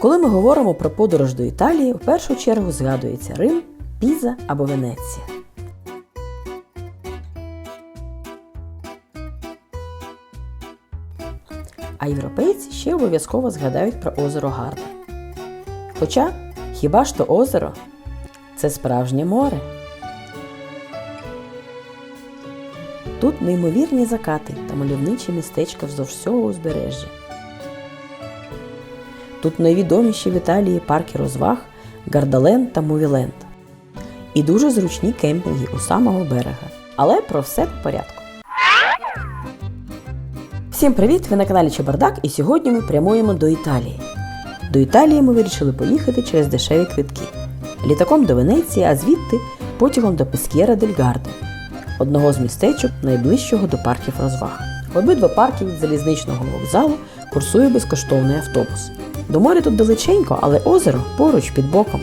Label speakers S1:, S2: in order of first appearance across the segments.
S1: Коли ми говоримо про подорож до Італії, в першу чергу згадується Рим, Піза або Венеція. А європейці ще обов'язково згадають про озеро Гарда. Хоча хіба ж то озеро це справжнє море. Тут неймовірні закати та мальовничі містечка вздовж всього узбережжя. Тут найвідоміші в Італії парки розваг Гардаленд та Мувіленд. І дуже зручні кемпінги у самого берега. Але про все по порядку. Всім привіт! Ви на каналі Чебардак, і сьогодні ми прямуємо до Італії. До Італії ми вирішили поїхати через дешеві квитки. Літаком до Венеції, а звідти потягом до Пескєра дель Гарде, одного з містечок найближчого до парків розваг. В обидва парки від залізничного вокзалу курсує безкоштовний автобус. До моря тут далеченько, але озеро поруч під боком.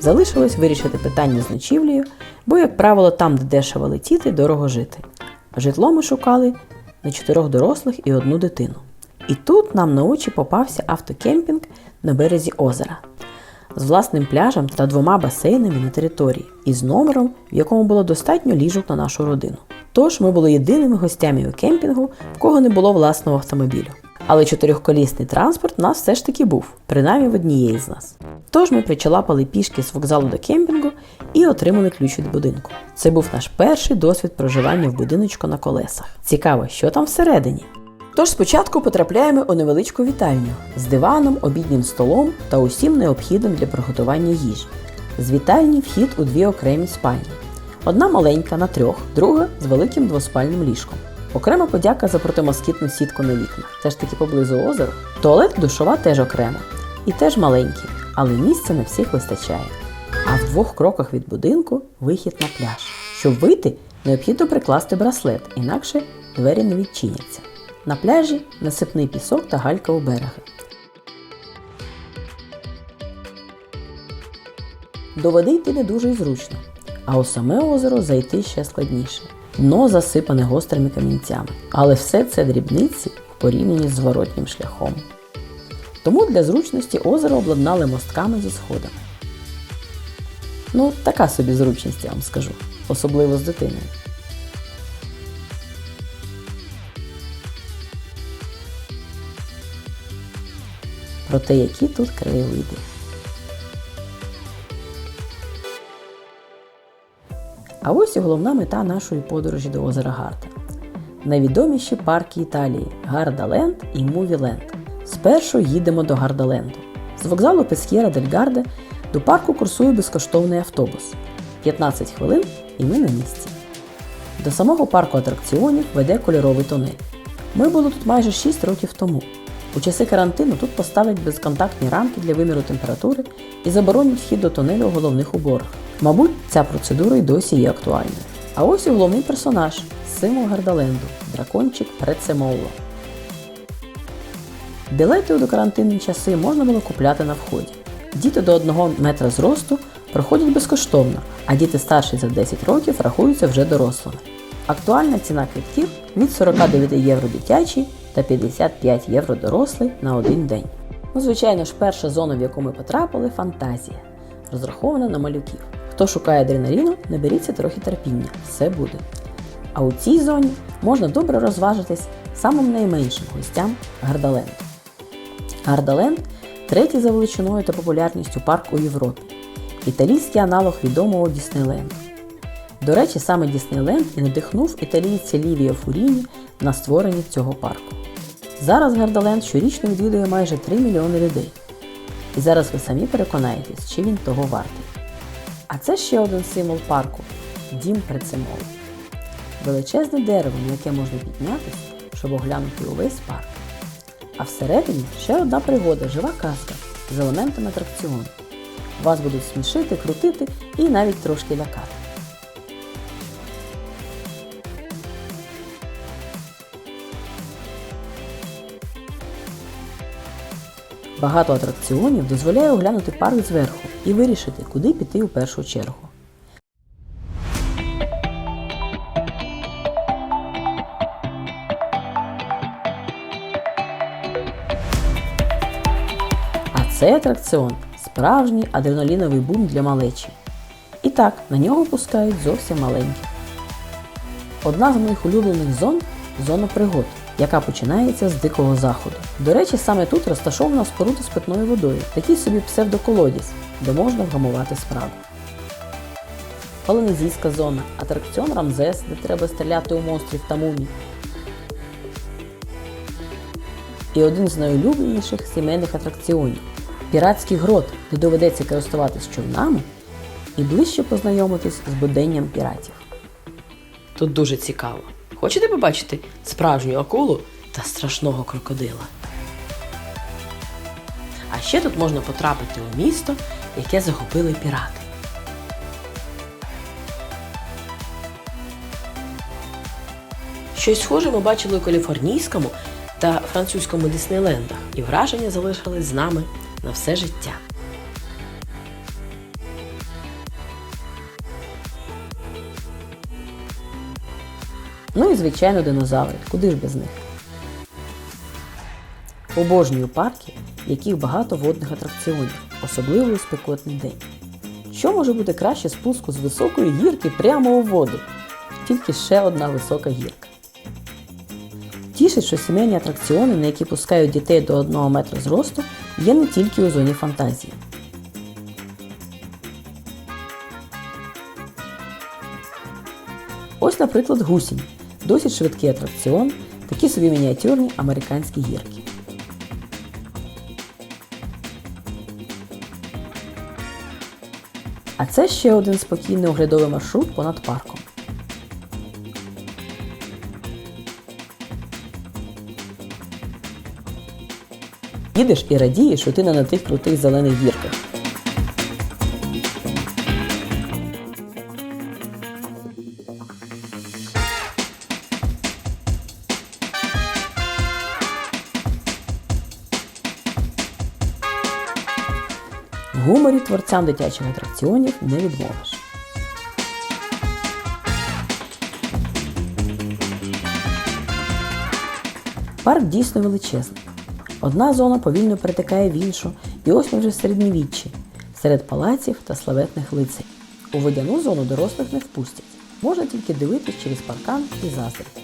S1: Залишилось вирішити питання з ночівлею, бо, як правило, там, де дешево летіти, дорого жити. Житло ми шукали на чотирьох дорослих і одну дитину. І тут нам на очі попався автокемпінг на березі озера з власним пляжем та двома басейнами на території і з номером, в якому було достатньо ліжок на нашу родину. Тож ми були єдиними гостями у кемпінгу, в кого не було власного автомобілю. Але чотирьохколісний транспорт у нас все ж таки був, принаймні в однієї з нас. Тож ми причалапали пішки з вокзалу до кемпінгу і отримали ключ від будинку. Це був наш перший досвід проживання в будиночку на колесах. Цікаво, що там всередині. Тож спочатку потрапляємо у невеличку вітальню з диваном, обіднім столом та усім необхідним для приготування їжі. З вітальні вхід у дві окремі спальні. Одна маленька на трьох, друга з великим двоспальним ліжком. Окрема подяка за протимоскітну сітку на вікнах. Це ж таки поблизу озера. Туалет душова теж окремо. І теж маленький, але місця на всіх вистачає. А в двох кроках від будинку вихід на пляж. Щоб вийти, необхідно прикласти браслет, інакше двері не відчиняться. На пляжі насипний пісок та галька у берега. До води йти не дуже й зручно, а у саме озеро зайти ще складніше. Дно засипане гострими камінцями, але все це дрібниці в порівнянні з зворотнім шляхом. Тому для зручності озеро обладнали мостками зі сходами. Ну, така собі зручність, я вам скажу, особливо з дитиною. Проте які тут краєвиди. А ось і головна мета нашої подорожі до озера Гарда. Найвідоміші парки Італії Гардаленд і Мувіленд. Спершу їдемо до Гардаленду. З вокзалу Пескєра дель Гарде до парку курсує безкоштовний автобус. 15 хвилин і ми на місці. До самого парку атракціонів веде кольоровий тунель. Ми були тут майже 6 років тому. У часи карантину тут поставлять безконтактні рамки для виміру температури і заборонять вхід до тунелю у головних уборах. Мабуть, ця процедура й досі є актуальною. А ось і головний персонаж символ Гардаленду дракончик Прецемолло. Білети у докарантинні часи можна було купляти на вході. Діти до 1 метра зросту проходять безкоштовно, а діти старші за 10 років рахуються вже дорослими. Актуальна ціна квитків від 49 євро дитячий та 55 євро дорослий на один день. Ну, звичайно ж, перша зона, в яку ми потрапили, фантазія, розрахована на малюків. Хто шукає адреналіну, наберіться трохи терпіння, все буде. А у цій зоні можна добре розважитись самим найменшим гостям Гардаленду. Гардаленд третій за величиною та популярністю парк у Європі, італійський аналог відомого Діснейленду. До речі, саме Діснейленд і надихнув італійця Лівія Фуріні на створення цього парку. Зараз Гардаленд щорічно відвідує майже 3 мільйони людей. І зараз ви самі переконаєтесь, чи він того вартий. А це ще один символ парку дім Прецемолу. Величезне дерево, на яке можна піднятися, щоб оглянути увесь парк. А всередині ще одна пригода жива казка з елементами атракціону. Вас будуть смішити, крутити і навіть трошки лякати. Багато атракціонів дозволяє оглянути парк зверху і вирішити, куди піти у першу чергу. А цей атракціон справжній адреналіновий бум для малечі. І так, на нього пускають зовсім маленькі. Одна з моїх улюблених зон зона пригод, яка починається з дикого заходу. До речі, саме тут розташована споруда з питною водою, такий собі псевдоколодязь, де можна вгамувати справу. Полінезійська зона, атракціон Рамзес, де треба стріляти у монстрів та мумій. І один з найулюбленіших сімейних атракціонів піратський грот, де доведеться користуватись човнами і ближче познайомитись з буденням піратів. Тут дуже цікаво. Хочете побачити справжню акулу та страшного крокодила? А ще тут можна потрапити у місто, яке захопили пірати. Щось схоже ми бачили у каліфорнійському та французькому Діснейлендах, і враження залишились з нами на все життя. Ну і, звичайно, динозаври. Куди ж без них? Обожнюю парки, в яких багато водних атракціонів, особливо у спекотний день. Що може бути краще спуску з високої гірки прямо у воду? Тільки ще одна висока гірка. Тішить, що сімейні атракціони, на які пускають дітей до 1 метра зросту, є не тільки у зоні фантазії. Ось, наприклад, гусінь. Досить швидкий атракціон, такі собі мініатюрні американські гірки. А це ще один спокійний оглядовий маршрут понад парком. Їдеш і радієш, що ти не на тих крутих зелених гірках. Творцям дитячих атракціонів не відмовиш. Парк дійсно величезний. Одна зона повільно перетикає в іншу, і ось ми вже в середньовіччі, серед палаців та славетних лицей. У водяну зону дорослих не впустять. Можна тільки дивитись через паркан і заздрити.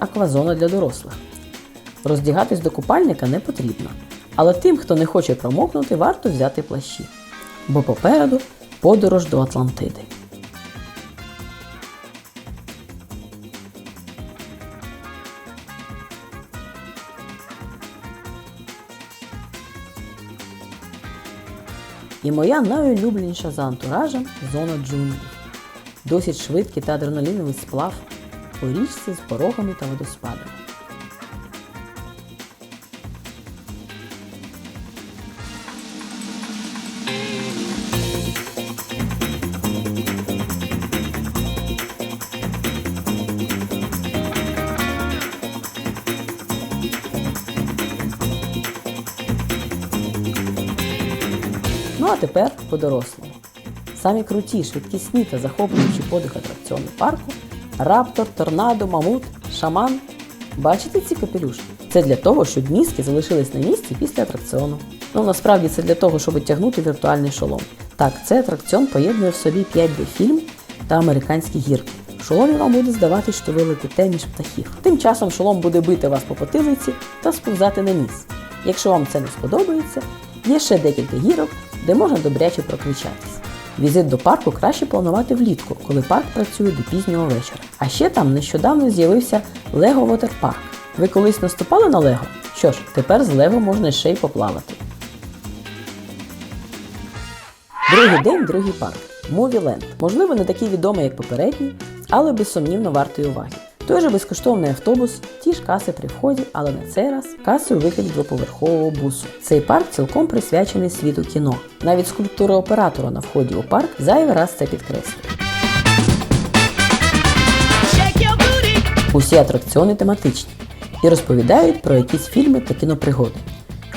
S1: Аквазона для дорослих. Роздягатись до купальника не потрібно. Але тим, хто не хоче промокнути, варто взяти плащі. Бо попереду подорож до Атлантиди. І моя найулюбленіша за антуражем зона джунглів. Досить швидкий та адреналіновий сплав по річці з порогами та водоспадами. Ну а тепер по-дорослому. Самі круті, швидкісні та захоплюючі подих атракціони парку раптор, торнадо, мамут, шаман. Бачите ці капелюшки? Це для того, щоб мізки залишились на місці після атракціону. Ну насправді це для того, щоб тягнути віртуальний шолом. Так, цей атракціон поєднує в собі 5D фільм та американські гірки. Шоломі вам буде здаватись, що ви летите між птахів. Тим часом шолом буде бити вас по потилиці та сповзати на ніс. Якщо вам це не сподобається, є ще декілька гірок, де можна добряче прокричатись. Візит до парку краще планувати влітку, коли парк працює до пізнього вечора. А ще там нещодавно з'явився Лего Вотерпарк. Ви колись наступали на Лего? Що ж, тепер з Лего можна ще й поплавати. Другий день, другий парк. Мувіленд. Можливо, не такий відомий, як попередній, але безсумнівно вартий уваги. Той же безкоштовний автобус, ті ж каси при вході, але на цей раз каси у вигляді двоповерхового бусу. Цей парк цілком присвячений світу кіно. Навіть скульптура оператора на вході у парк зайвий раз це підкреслює. Усі атракціони тематичні. і розповідають про якісь фільми та кінопригоди.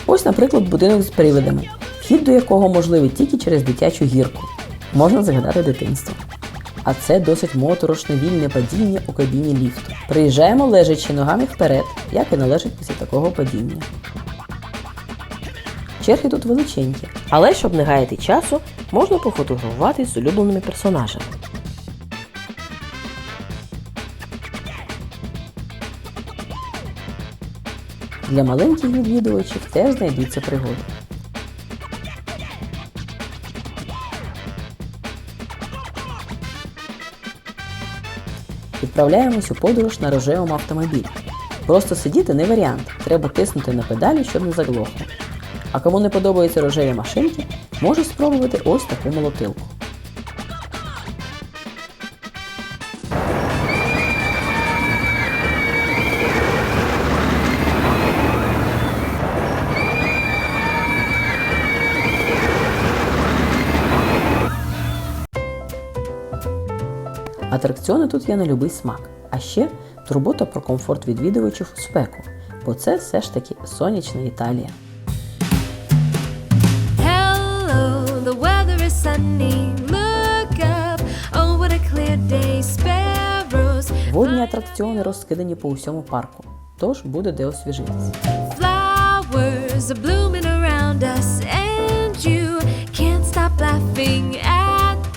S1: Ось, наприклад, будинок з привидами, вхід до якого можливий тільки через дитячу гірку. Можна згадати дитинство. А це досить моторошне вільне падіння у кабіні ліфту. Приїжджаємо лежачи ногами вперед, як і належить після такого падіння. Черги тут величенькі, але щоб не гаяти часу, можна пофотографуватись з улюбленими персонажами. Для маленьких відвідувачів теж знайдуться пригоди. Відправляємось у подорож на рожевому автомобілі. Просто сидіти не варіант, треба тиснути на педалі, щоб не заглохло. А кому не подобаються рожеві машинки, може спробувати ось таку молотилку. Атракціони тут є на любий смак. А ще турбота про комфорт відвідувачів у спеку, бо це все ж таки сонячна Італія.
S2: Hello, the weather is sunny. Look up, oh what a clear day. Sparrows,
S1: Водні атракціони розкидані по усьому парку, тож буде де освіжитись.
S2: flowers are blooming around us, and you can't stop laughing at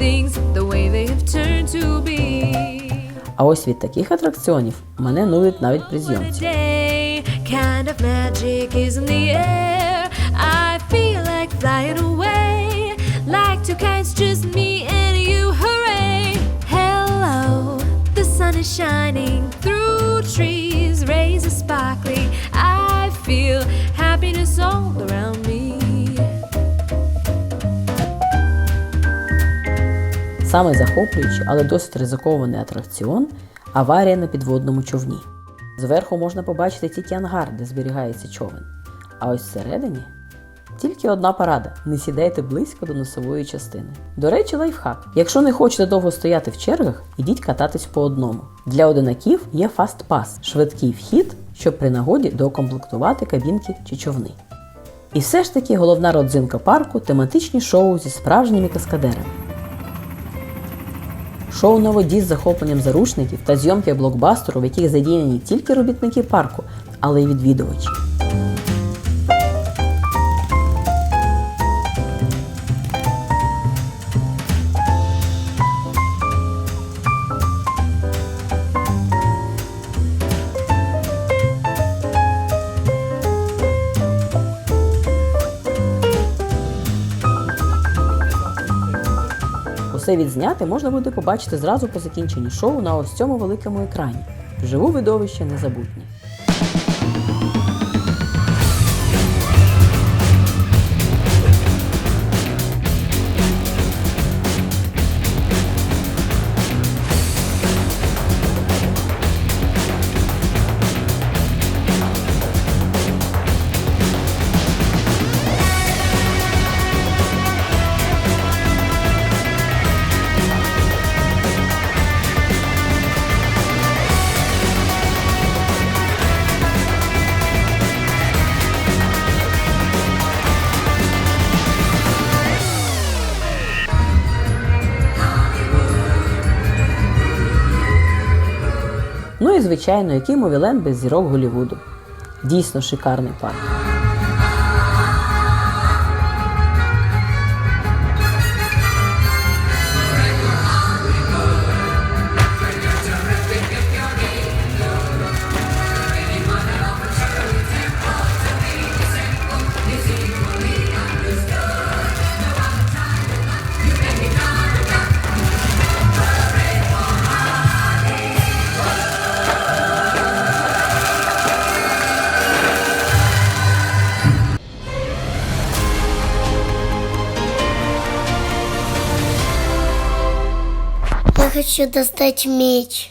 S2: things the way they've turned to be.
S1: А ось від таких атракціонів мене нудить навіть при зйомці.
S2: Kind of magic is in the air. I feel like flying away, like two kites, just me and you. Hooray! Hello, the sun is shining through trees, rays are sparkling.
S1: Самий захоплюючий, але досить ризикований атракціон аварія на підводному човні. Зверху можна побачити тільки ангар, де зберігається човен. А ось всередині тільки одна порада: не сідайте близько до носової частини. До речі, лайфхак. Якщо не хочете довго стояти в чергах, ідіть кататись по одному. Для одинаків є Pass – швидкий вхід, щоб при нагоді доукомплектувати кабінки чи човни. І все ж таки головна родзинка парку тематичні шоу зі справжніми каскадерами. Шоу на воді з захопленням заручників та зйомки блокбастеру, в яких задіяні тільки робітники парку, але й відвідувачі. Усе відзняти можна буде побачити зразу по закінченні шоу на ось цьому великому екрані. Вживу видовище незабутнє. Звичайно, який Мовілен без зірок Голівуду. Дійсно шикарний парк.
S3: Хочу достать меч.